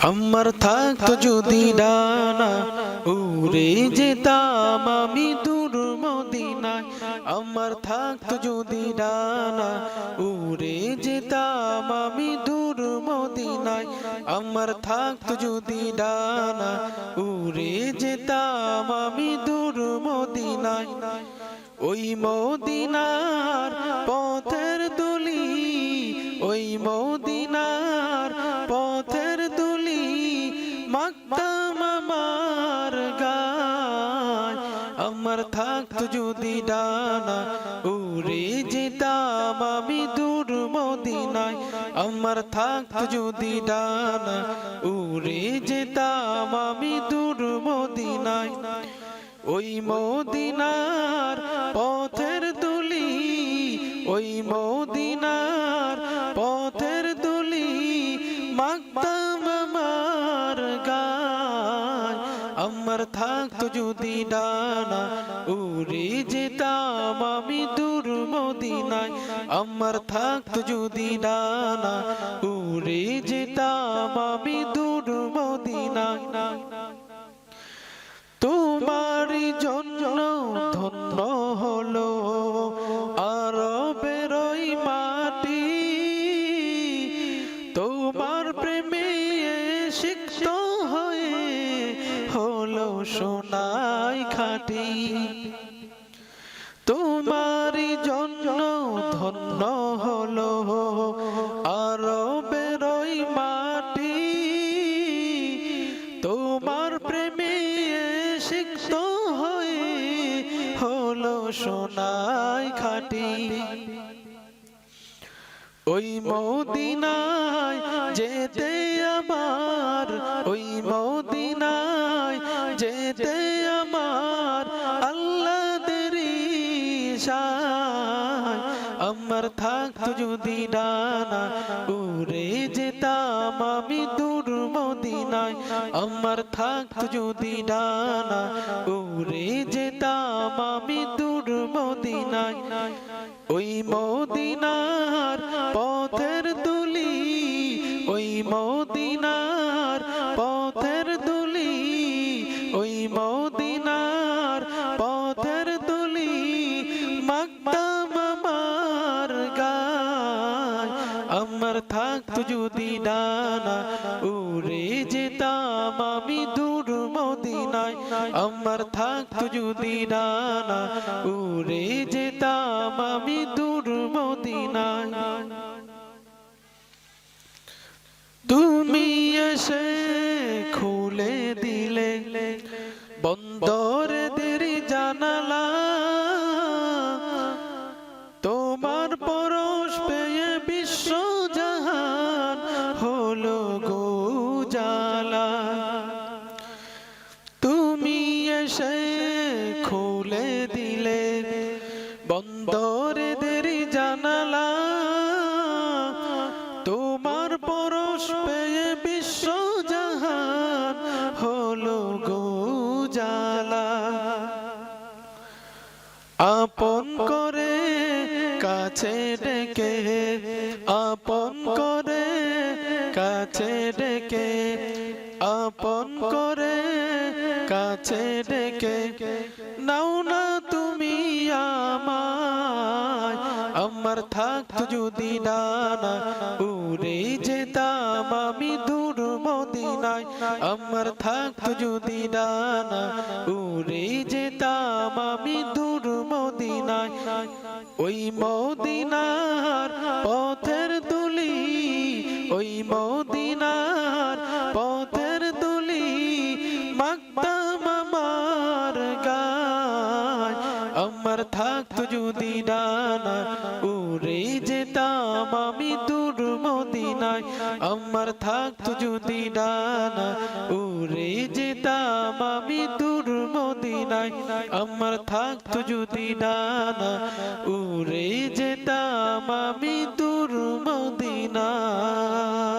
আমার থাকতো যদি ডানা উড়ে যেতাম আমি দূর মদিনায়। আমার থাকতো যদি ডানা উড়ে যেতাম আমি দূর মদিনায়। আমার থাকতো যদি ডানা উড়ে যেতাম আমি দূর মদিনায়। ওই মদিনার পথের দুলি, ওই মদিনার মাকতাম আমার গায় আমার থাকতো যদি ডানা উড়ে যেতাম আমি দূর মদিনায়। আমার থাকতো যদি ডানা উড়ে যেতাম আমি দূর মদিনায়। ওই মদিনার পথের দুলি, ওই মদিনার পথের দুলি মাগতাম আমার থাকতো যদি ডানা, উড়ে যেতাম আমি দূর মদিনায়। আমার থাকতো যদি ডানা, উড়ে যেতাম আমি দূর মদিনায়। খাটি তোমারই জন্য ধন্য হলো আর ওই মাটি। তোমার প্রেমে সিক্ত হয়ে হলো সোনাই খাটি ওই মদিনায় যেতে আমার, ওই মদিনায় যেতে আমার আল্লাহ আমার থাকতো যদি ডানা উড়ে যেতাম আমি দূর মদিনায়। আমার থাকতো যদি ডানা উড়ে যেতাম আমি দূর মদিনায়। ওই মদিনার পথের দুলি ওই মদিনার পথের আমার থাকতো যদি ডানা, উড়ে যেতাম আমি দূর মদিনায়। আমার থাকতো যদি ডানা, উড়ে যেতাম আমি দূর মদিনায়। তুমি এসে খুলে দিলে বন্দর বন্দরেদের জানালা। তোমার পরশ দিলে। বন্দরেদের জানালা। তোমার পরশ পেয়ে বিশ্ব জাহান হলো গো জালা। আপন করে কাছে ডেকে, আপন করে কাছে ডেকে, আপন করে কাছে ডেকে, নাও না তুমি আমায়। আমার থাকতো যদি ডানা উড়ে যেতাম আমি দূর মদিনায়। আমার থাকতো যদি ডানা উড়ে যেতাম আমি দূর মদিনায়। ওই মদিনার পথের দুলি ওই মদিনার উড়ে যেতাম আমি দূর মদিনায়। আমার থাকতো যদি ডানা, উড়ে যেতাম আমি দূর মদিনায়। আমার থাকতো যদি ডানা, উড়ে যেতাম আমি দূর মদিনায়।